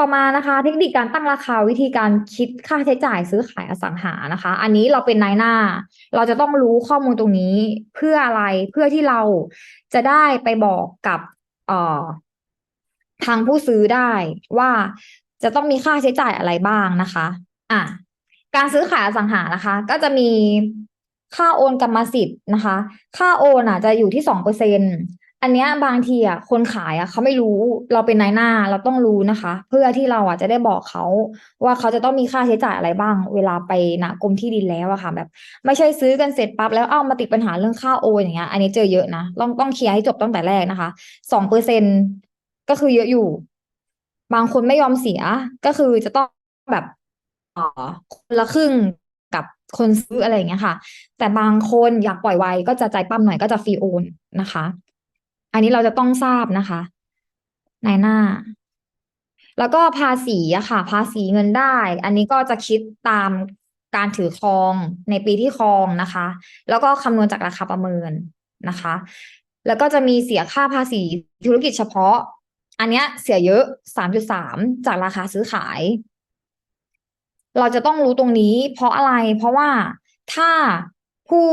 ต่อมานะคะเทคนิคการตั้งราคาวิธีการคิดค่าใช้จ่ายซื้อขายอสังหานะคะ อันนี้เราเป็นนายหน้า เราจะต้องรู้ข้อมูลตรงนี้เพื่ออะไรเพื่อที่เราจะได้ไปบอกกับเอ่อทางผู้ซื้อได้ว่าจะต้องมีค่าใช้จ่ายอะไรบ้างนะคะ อะการซื้อขายอสังหานะคะ ก็จะมีค่าโอนกรรมสิทธิ์นะคะ ค่าโอนอะจะอยู่ที่สองเปอร์เซ็น อันเนี้ยบางทีอะคนขายอะเขาไม่รู้เราเป็นนายหน้าเราต้องรู้นะคะ เพื่อที่เราอะจะได้บอกเขา ว่าเขาจะต้องมีค่าใช้จ่ายอะไรบ้าง เวลาไปณกรมที่ดินแล้วอะค่ะ แบบ ไม่ใช่ซื้อกันเสร็จปั๊บแล้วเอ้ามาติดปัญหาเรื่องค่าโอนอย่างเงี้ย อันนี้เจอเยอะนะต้องต้องเคลียร์ให้จบตั้งแต่แรกนะคะสองเปอร์เซ็นก็คือเยอะอยู่ บางคนไม่ยอมเสียก็คือจะต้องแบบอ่อคนละครึ่งกับคนซื้ออะไรอย่างเงี้ยค่ะ แต่บางคนอยากปล่อยไวก็จะใจปั้มหน่อยก็จะฟรีโอนนะคะ อันนี้เราจะต้องทราบนะคะในหน้า แล้วก็ภาษีอะค่ะ ภาษีเงินได้ อันนี้ก็จะคิดตามการถือครองในปีที่ครองนะคะ แล้วก็คำนวณจากราคาประเมินนะคะ แล้วก็จะมีเสียค่าภาษีธุรกิจเฉพาะ อันเนี้ยเสียเยอะสามจุดสามจากราคาซื้อขาย เราจะต้องรู้ตรงนี้ เพราะอะไร เพราะว่าถ้าผู้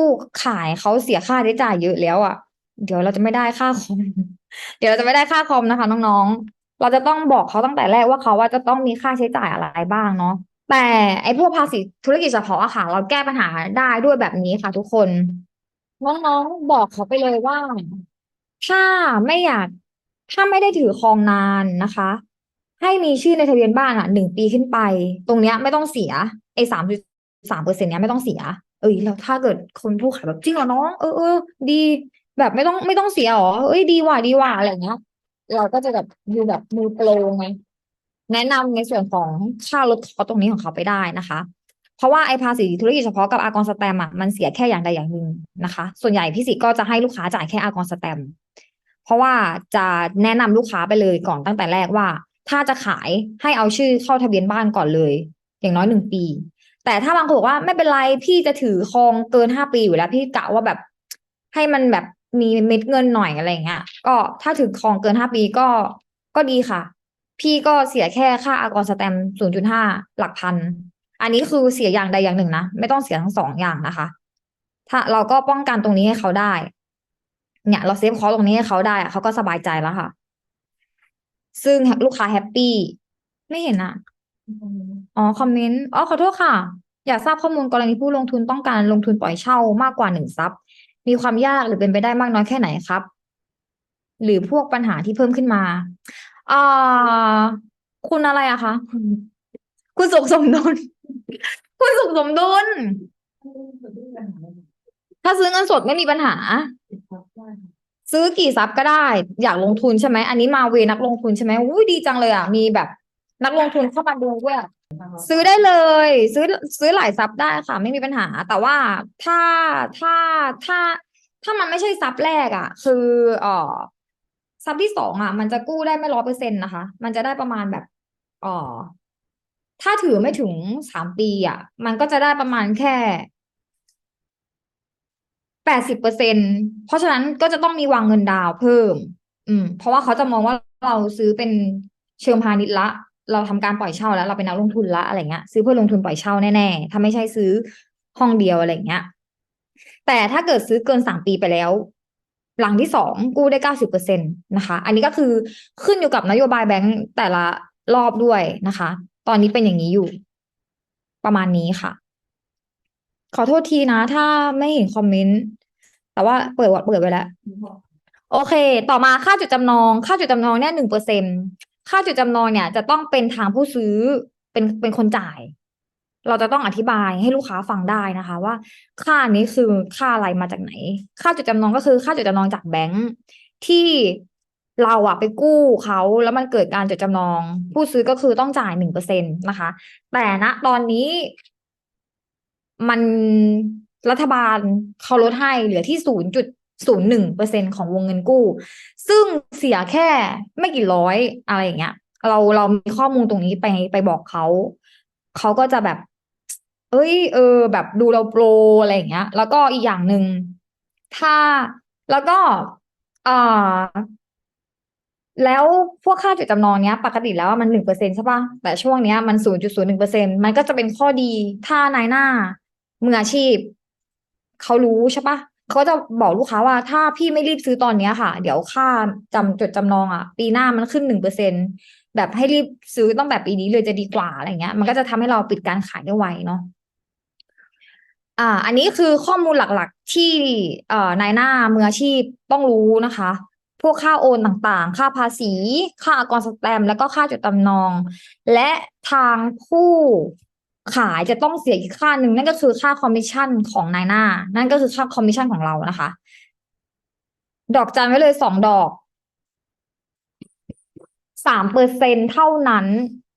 ขายเขาเสียค่าใช้จ่ายเยอะแล้วอะ เดี๋ยวเราจะไม่ได้ค่าคอม เดี๋ยวเราจะไม่ได้ค่าคอมนะคะ น้องๆ เราจะต้องบอกเขาตั้งแต่แรกว่าเขาว่าจะต้องมีค่าใช้จ่ายอะไรบ้างเนาะ แต่ไอ้พวกภาษีธุรกิจเฉพาะอะค่ะ เราแก้ปัญหาได้ด้วยแบบนี้ค่ะ ทุกคน น้องๆ บอกเขาไปเลยว่า ถ้าไม่อยากถ้าไม่ได้ถือครองนานนะคะ ให้มีชื่อในทะเบียนบ้านอะหนึ่งปีขึ้นไป ตรงเนี้ยไม่ต้องเสียไอ้สามจุดสามเปอร์เซ็นต์เนี้ยไม่ต้องเสีย เอ้ยแล้วถ้าเกิดคนผู้ขายแบบจริงเหรอน้อง เออเออดี แบบไม่ต้องไม่ต้องเสียหรอเอ้ยดีว่ะดีว่ะอะไรเงี้ยเราก็จะแบบดูแบบมือโปรไงแนะนำในส่วนของค่าลดคอตรงนี้ของเขาไปได้นะคะ เพราะว่าไอ้ภาษีธุรกิจเฉพาะกับอากรสแตมอะมันเสียแค่อย่างใดอย่างหนึ่งนะคะ ส่วนใหญ่พี่สิก็จะให้ลูกค้าจ่ายแค่อากรสแตมเพราะว่าจะแนะนำลูกค้าไปเลยก่อนตั้งแต่แรกว่า ถ้าจะขายให้เอาชื่อเข้าทะเบียนบ้านก่อนเลย อย่างน้อยหนึ่งปี แต่ถ้าบางคนบอกว่าไม่เป็นไรพี่จะถือครองเกินห้าปีอยู่แล้ว พี่กะว่าแบบให้มันแบบ มีเม็ดเงินหน่อยอะไรอย่างเงี้ย ก็ถ้าถือครองเกินห้าปีก็ก็ดีค่ะ พี่ก็เสียแค่ค่าอากรสแตมศูนย์จุดห้าหลักพัน อันนี้คือเสียอย่างใดอย่างหนึ่งนะ ไม่ต้องเสียทั้งสองอย่างนะคะ ถ้าเราก็ป้องกันตรงนี้ให้เขาได้ เนี่ย เราเซฟคอร์สตรงนี้ให้เขาได้เขาก็สบายใจแล้วค่ะ ซึ่งลูกค้าแฮปปี้ ไม่เห็นอะอ๋อ คอมเมนต์ อ๋อ ขอโทษค่ะ อยากทราบข้อมูลกรณีผู้ลงทุนต้องการลงทุนปล่อยเช่ามากกว่าหนึ่งซับ มีความยากหรือเป็นไปได้มากน้อยแค่ไหนครับ หรือพวกปัญหาที่เพิ่มขึ้นมาอ่าคุณอะไรอะคะคุณสุขสมดุล คุณสุขสมดุล ถ้าซื้อเงินสดไม่มีปัญหา ซื้อกี่ซับก็ได้ อยากลงทุนใช่ไหม อันนี้มาเวนักลงทุนใช่ไหมอุ้ยดีจังเลยอะ มีแบบ นักลงทุนเข้ามาดูด้วย ซื้อได้เลย ซื้อซื้อหลายซับได้ค่ะ ไม่มีปัญหา แต่ว่าถ้าถ้าถ้า ถ้ามันไม่ใช่ซับแรกอะ คือเอ่อซับที่สองอะ มันจะกู้ได้ไม่ร้อยเปอร์เซ็นต์นะคะ มันจะได้ประมาณแบบเอ่อถ้าถือไม่ถึงสามปีอะ มันก็จะได้ประมาณแค่แปดสิบเปอร์เซ็นเพราะฉะนั้นก็จะต้องมีวางเงินดาวเพิ่ม อืม เพราะว่าเขาจะมองว่าเราซื้อเป็นเชิงพาณิชย์ละ เราทำการปล่อยเช่าแล้ว เราเป็นนักลงทุนละอะไรเงี้ยซื้อเพื่อลงทุนปล่อยเช่าแน่ๆถ้าไม่ใช่ซื้อห้องเดียวอะไรเงี้ย แต่ถ้าเกิดซื้อเกินสามปีไปแล้ว หลังที่สองกู้ได้เก้าสิบเปอร์เซ็นตนะคะ อันนี้ก็คือขึ้นอยู่กับนโยบายแบงก์แต่ละรอบด้วยนะคะ ตอนนี้เป็นอย่างนี้อยู่ ประมาณนี้ค่ะ ขอโทษทีนะ ถ้าไม่เห็นคอมเมนต์แต่ว่าเปิดวัดเปิดไว้แล้วโอเค ต่อมาค่าจุดจำนอง ค่าจุดจำนองเนี่ยหนึ่งเปอร์เซ็น ค่าจุดจำนองเนี่ย จะต้องเป็นทางผู้ซื้อเป็นเป็นคนจ่าย เราจะต้องอธิบายให้ลูกค้าฟังได้นะคะ ว่า ค่านี้คือค่าอะไรมาจากไหน ค่าจุดจำนองก็คือค่าจุดจำนองจากแบงก์ที่เราอะไปกู้เขาแล้วมันเกิดการจดจำนอง ผู้ซื้อก็คือต้องจ่ายหนึ่งเปอร์เซ็นตนะคะ แต่ณตอนนี้ มันรัฐบาลเขาลดให้เหลือที่ศูนย์จุด ศูนย์หนึ่งเปอร์เซ็นของวงเงินกู้ ซึ่งเสียแค่ไม่กี่ร้อยอะไรอย่างเงี้ย เราเรามีข้อมูลตรงนี้ไปไปบอกเขา เขาก็จะแบบ เอ้ย เออ แบบดูเราโปรอะไรอย่างเงี้ย แล้วก็อีกอย่างหนึ่งถ้าแล้วก็อ่าแล้วพวกค่าจดจำนองเนี้ย ปกติแล้วมันหนึ่งเปอร์เซ็นใช่ปะแต่ช่วงเนี้ยมันศูนย์จุดศูนย์หนึ่งเปอร์เซ็นมันก็จะเป็นข้อดีถ้านายหน้ามืออาชีพ เขารู้ใช่ปะ เขาจะบอกลูกค้าว่าถ้าพี่ไม่รีบซื้อตอนเนี้ยค่ะ เดี๋ยวค่าจำจดจำนองอะ ปีหน้ามันขึ้นหนึ่งเปอร์เซ็นแบบให้รีบซื้อตั้งแต่ปีนี้เลยจะดีกว่าอะไรเงี้ย มันก็จะทำให้เราปิดการขายได้ไวเนาะอ่า อันนี้คือข้อมูลหลักๆที่เอ่อนายหน้ามืออาชีพต้องรู้นะคะ พวกค่าโอนต่างๆ ค่าภาษี ค่าอากรสแตมแล้วก็ค่าจดจำนอง และทางผู้ ขายจะต้องเสียอีกค่าหนึ่งนั่นก็คือค่าคอมมิชชั่นของนายหน้า นั่นก็คือค่าคอมมิชชั่นของเรานะคะ ดอกจันไว้เลยสองดอกสามเปอร์เซ็นเท่านั้น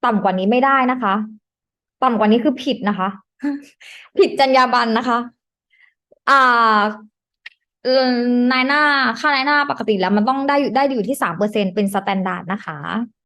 ต่ำกว่านี้ไม่ได้นะคะ ต่ำกว่านี้คือผิดนะคะ ผิดจรรยาบรรณนะคะ อ่านายหน้าค่านายหน้าปกติแล้วมันต้องได้ได้อยู่ที่สามเปอร์เซ็นเป็นสแตนดาร์ดนะคะ